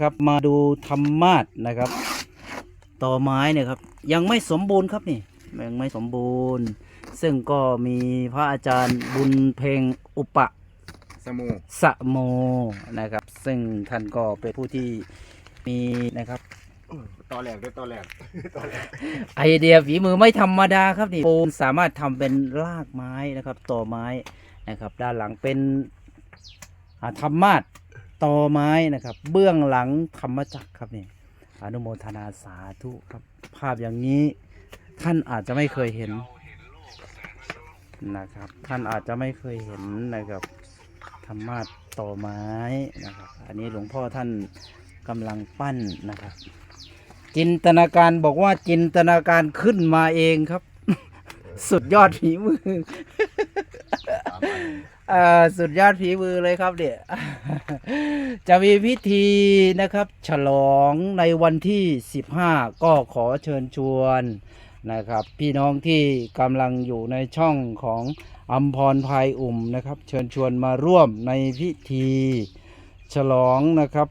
ครับมาดูธรรมาสนะครับ ต่อไม้เนี่ยครับ ยังไม่สมบูรณ์ครับนี่ยังไม่สมบูรณ์ ซึ่งก็มีพระอาจารย์บุญเพ็งอุปสมูสะโมนะครับ ซึ่งท่านก็เป็นผู้ที่มีนะครับตอแหลกด้วยตอแหลกตอแหลกไอเดียฝีมือไม่ธรรมดาครับนี่ปูนสามารถทำเป็นรากไม้นะครับต่อไม้นะครับ ด้านหลังเป็นอ่าธรรมาส ต่อไม้นะครับ เบื้องหลังธรรมจักรครับนี่อนุโมทนาสาธุครับ ภาพอย่างนี้ท่านอาจจะไม่เคยเห็นนะครับ ท่านอาจจะไม่เคยเห็นนะครับธรรมาต่อไม้นะครับ อันนี้หลวงพ่อท่านกำลังปั้นนะครับ จินตนาการบอกว่าจินตนาการขึ้นมาเองครับ สุดยอดฝีมือ อ่อสุดยอดฝีมือเลยครับเนี่ย จะมีพิธีนะครับ ฉลองในวันที่ 15 ก็ขอเชิญชวนนะครับ พี่น้องที่กำลังอยู่ในช่องของอัมพรภายอุ่มนะครับ เชิญชวนมาร่วมในพิธี ฉลองนะครับ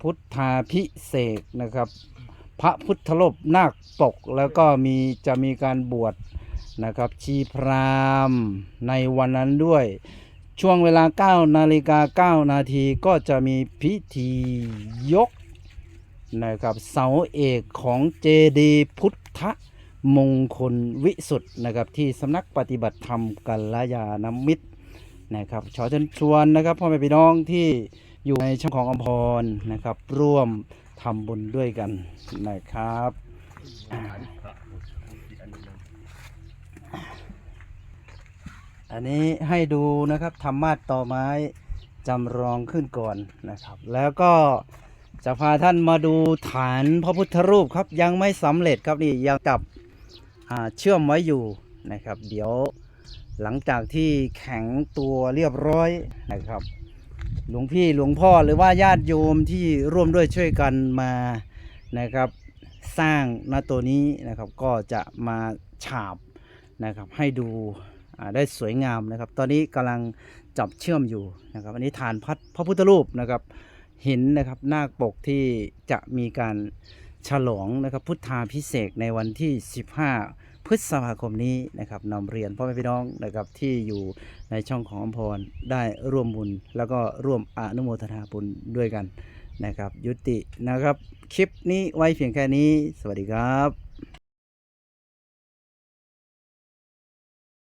พุทธาพิเศษกนะครับ พระพุทธรูปนาคปกแล้วก็มีจะมีการบวช นะครับชีพรามในวันนั้นด้วย ช่วงเวลา 9 นาฬิกา 9 นาทีก็จะมีพิธียกนะครับเสาเอกของเจดีพุทธมงคลวิสุทธ์นะครับที่สำนักปฏิบัติธรรมกัลยาณมิตรนะครับขอเชิญชวนนะครับพ่อแม่พี่น้องที่อยู่ในช่องของอมพรนะครับ ร่วมทำบุญด้วยกันนะครับ อันนี้ให้ดูนะครับธรรมาสต่อไม้จำลองขึ้นก่อนนะครับ แล้วก็จะพาท่านมาดูฐานพระพุทธรูปครับยังไม่สำเร็จครับนี่ยังจับเชื่อมไว้อยู่นะครับ เดี๋ยวหลังจากที่แข็งตัวเรียบร้อยนะครับ หลวงพี่หลวงพ่อหรือว่าญาติโยมที่ร่วมด้วยช่วยกันมานะครับ สร้างณตัวนี้นะครับก็จะมาฉาบนะครับให้ดู ได้สวยงามนะครับ ตอนนี้กำลังจับเชื่อมอยู่นะครับ อันนี้ฐานพัดพระพุทธรูปนะครับ หินนะครับหน้าปกที่จะมีการฉลองนะครับพุทธาพิเศษในวันที่ 15 พฤษภาคมนี้นะครับนำเรียนพ่อแม่พี่น้องนะครับที่อยู่ในช่องของอมพรได้ร่วมบุญ แล้วก็ร่วมอนุโมทนาบุญด้วยกันนะครับ ยุตินะครับ คลิปนี้ไว้เพียงแค่นี้ สวัสดีครับ